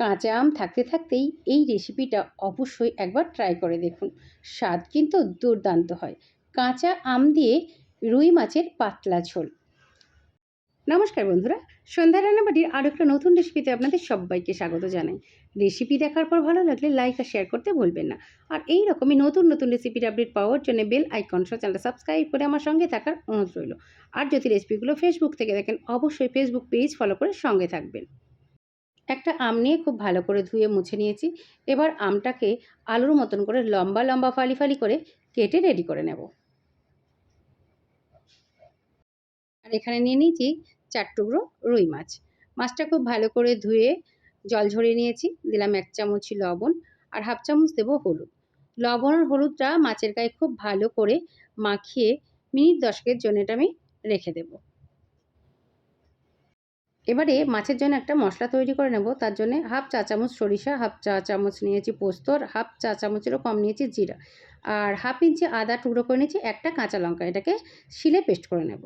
কাঁচা আম থাকতে থাকতেই এই রেসিপিটা অবশ্যই একবার ট্রাই করে দেখুন। স্বাদ কিন্তু দুর্দান্ত হয়। কাঁচা আম দিয়ে রুই মাছের পাতলা ঝোল। নমস্কার বন্ধুরা, সন্ধ্যা রান্নাবাটির আরও একটা নতুন রেসিপিতে আপনাদের সবাইকে স্বাগত জানাই। রেসিপি দেখার পর ভালো লাগলে লাইক আর শেয়ার করতে ভুলবেন না। আর এই রকমই নতুন নতুন রেসিপির আপডেট পাওয়ার জন্য বেল আইকন সহ চ্যানেলটা সাবস্ক্রাইব করে আমার সঙ্গে থাকার অনুরোধ রইল। আর যদি রেসিপিগুলো ফেসবুক থেকে দেখেন, অবশ্যই ফেসবুক পেজ ফলো করে সঙ্গে থাকবেন। একটা আম নিয়ে খুব ভালো করে ধুয়ে মুছে নিয়েছি। এবার আমটাকে আলুর মতন করে লম্বা লম্বা, ফালি ফালি করে কেটে রেডি করে নেব। আর এখানে নিয়ে নিয়েছি চার টুকরো রুই মাছ। মাছটা খুব ভালো করে ধুয়ে জল ঝরিয়ে নিয়েছি। দিলাম এক চামচ লবণ আর হাফ চামচ দেবো হলুদ। লবণ আর হলুদটা মাছের গায়ে খুব ভালো করে মাখিয়ে মিনিট দশকের জন্য এটা আমি রেখে দেবো। এবারে মাছের জন্য একটা মশলা তৈরি করে নেব। তার জন্য হাফ চা চামচ সরিষা, হাফ চা চামচ নিয়েছি পোস্ত হাফ চা চামচেরও কম নিয়েছি জিরা। আর হাফ ইঞ্চি আদা টুকরো করে নিয়েছি একটা কাঁচা লঙ্কা। এটাকে শিলে পেস্ট করে নেব।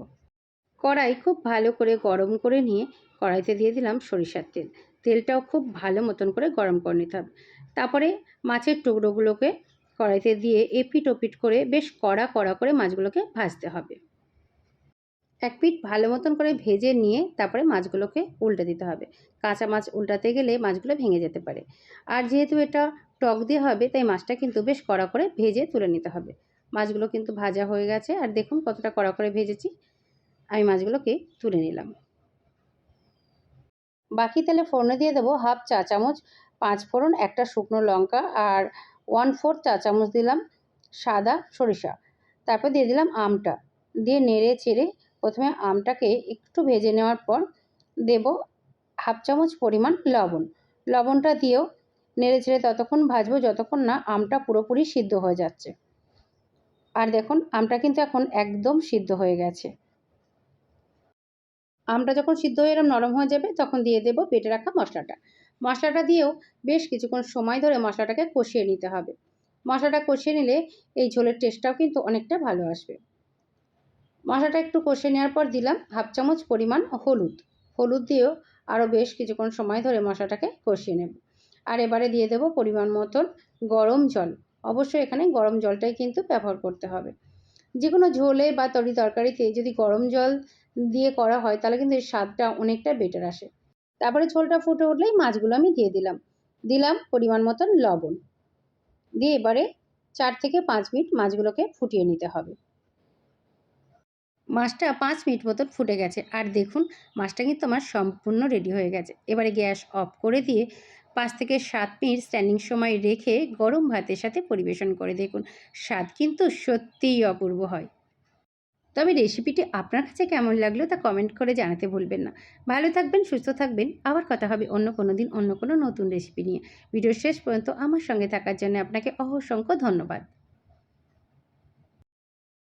কড়াই খুব ভালো করে গরম করে নিয়ে কড়াইতে দিয়ে দিলাম সরিষার তেল। তেলটাও খুব ভালো মতন করে গরম করে নিতে হবে। তারপরে মাছের টুকরোগুলোকে কড়াইতে দিয়ে এপিট ওপিট করে বেশ কড়া কড়া করে মাছগুলোকে ভাজতে হবে। এক পিঠ ভালো মতন করে ভেজে নিয়ে তারপরে মাছগুলোকে উল্টে দিতে হবে। কাঁচা মাছ উল্টাতে গেলে মাছগুলো ভেঙে যেতে পারে। আর যেহেতু এটা টক দিয়ে হবে, তাই মাছটা কিন্তু বেশ কড়া করে ভেজে তুলে নিতে হবে। মাছগুলো কিন্তু ভাজা হয়ে গেছে, আর দেখুন কতটা কড়া করে ভেজেছি। আমি মাছগুলোকে তুলে নিলাম। বাকি তেলে ফোড়নে দিয়ে দেবো হাফ চা চামচ পাঁচ ফোড়ন, একটা শুকনো লঙ্কা, আর ওয়ান ফোর চা চামচ দিলাম সাদা সরিষা। তারপর দিয়ে দিলাম আমটা। দিয়ে নেড়ে চেড়ে প্রথমে আমটাকে একটু ভেজে নেওয়ার পর দেব হাফ চামচ পরিমাণ লবণ। লবণটা দিয়েও নেড়ে ছেড়ে ততক্ষণ ভাজবো যতক্ষণ না আমটা পুরোপুরি সিদ্ধ হয়ে যাচ্ছে। আর দেখুন, আমটা কিন্তু এখন একদম সিদ্ধ হয়ে গেছে। আমটা যখন সিদ্ধ হয়ে এরম নরম হয়ে যাবে, তখন দিয়ে দেবো বেটে রাখা মশলাটা। মশলাটা দিয়েও বেশ কিছুক্ষণ সময় ধরে মশলাটাকে কষিয়ে নিতে হবে। মশলাটা কষিয়ে নিলে এই ঝোলের টেস্টটাও কিন্তু অনেকটা ভালো আসবে। মশলাটা একটু কষে নেওয়ার পর দিলাম হাফ চামচ পরিমাণ হলুদ। হলুদ দিয়েও আরও বেশ কিছুক্ষণ সময় ধরে মশলাটাকে কষিয়ে নেব। আর এবারে দিয়ে দেব পরিমাণ মতন গরম জল। অবশ্যই এখানে গরম জলটাই কিন্তু ব্যবহার করতে হবে। যে কোনো ঝোলে বা তরি তরকারিতে যদি গরম জল দিয়ে করা হয়, তাহলে কিন্তু এর স্বাদটা অনেকটা বেটার আসে। তারপরে ঝোলটা ফুটে উঠলেই মাছগুলো আমি দিয়ে দিলাম। দিলাম পরিমাণ মতন লবণ। দিয়ে এবারে চার থেকে পাঁচ মিনিট মাছগুলোকে ফুটিয়ে নিতে হবে। মাছটা পাঁচ মিনিট মতন ফুটে গেছে। আর দেখুন, মাছটা কিন্তু আমার সম্পূর্ণ রেডি হয়ে গেছে। এবারে গ্যাস অফ করে দিয়ে পাঁচ থেকে সাত মিনিট স্ট্যান্ডিং সময় রেখে গরম ভাতের সাথে পরিবেশন করে দেখুন। স্বাদ কিন্তু সত্যিই অপূর্ব হয়। তবে রেসিপিটি আপনার কাছে কেমন লাগল তা কমেন্ট করে জানাতে ভুলবেন না। ভালো থাকবেন, সুস্থ থাকবেন। আবার কথা হবে অন্য কোনো দিন অন্য কোনো নতুন রেসিপি নিয়ে। ভিডিও শেষ পর্যন্ত আমার সঙ্গে থাকার জন্য আপনাকে অসংখ্য ধন্যবাদ।